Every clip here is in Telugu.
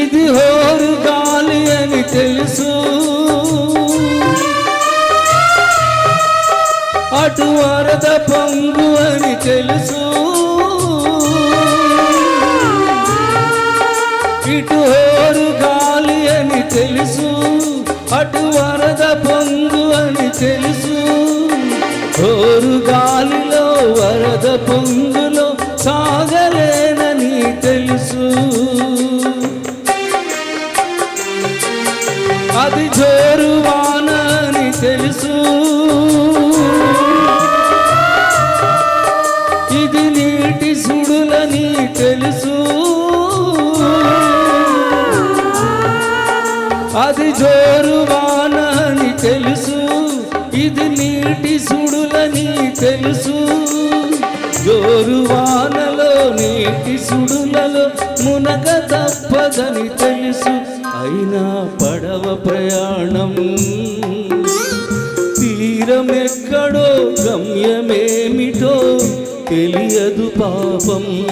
ఇది హోరు గాలి అని తెలుసు. అటు వరద పొంగు అని తెలుసు. ఇటు హోరు గాలి అని తెలుసు. అటు వరద పొంగు అని తెలుసు. హోరు గాలిలో వరద పొంగు తెలుసు. జోరు వానలో నీటి సుడులలో మునగ తప్పదని తెలుసు. అయినా పడవ ప్రయాణం తీరమెక్కడో గమ్యమేమిటో తెలియదు పాపం.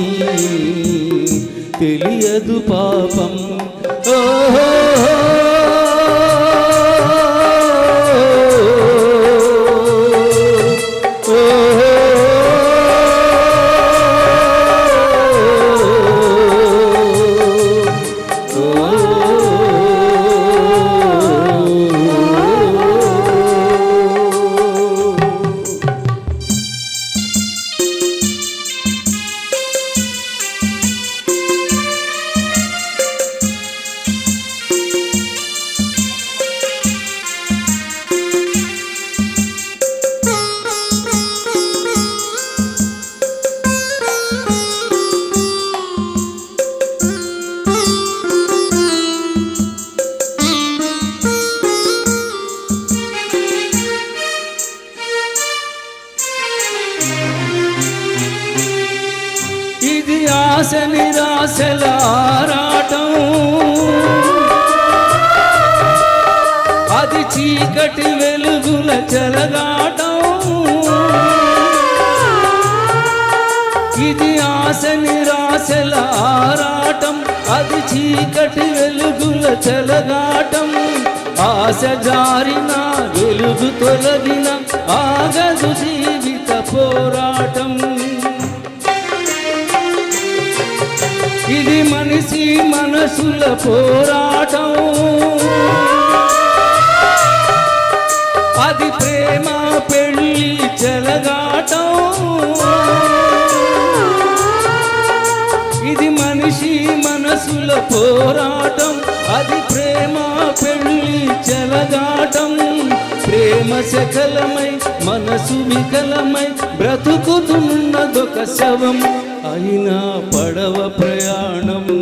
తెలియదు పాపం. ఆశ నిరాశల ఆరాటం. అది చీకటి వెలుగుల చెలగాటం. ఇది ఆశ నిరాశల ఆరాటం. అది చీకటి వెలుగుల చెలగాటం. ఆశ జారిన వెలుగు తొలగిన ఆగదు జీవిత పోరా మనసుల పోరాటం. అది ప్రేమ పెళ్ళి చెలగాటం ఇది మనిషి మనసుల పోరాటం. అది ప్రేమ పెళ్ళి చెలగాటం ప్రేమ సకలమై మనసు వికలమై బ్రతుకుతున్నదొక శవం. అయినా పడవ ప్రయాణం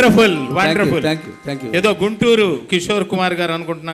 వండర్ఫుల్ వండర్ఫుల్ ఏదో గుంటూరు కిషోర్ కుమార్ గారు అనుకుంటున్నా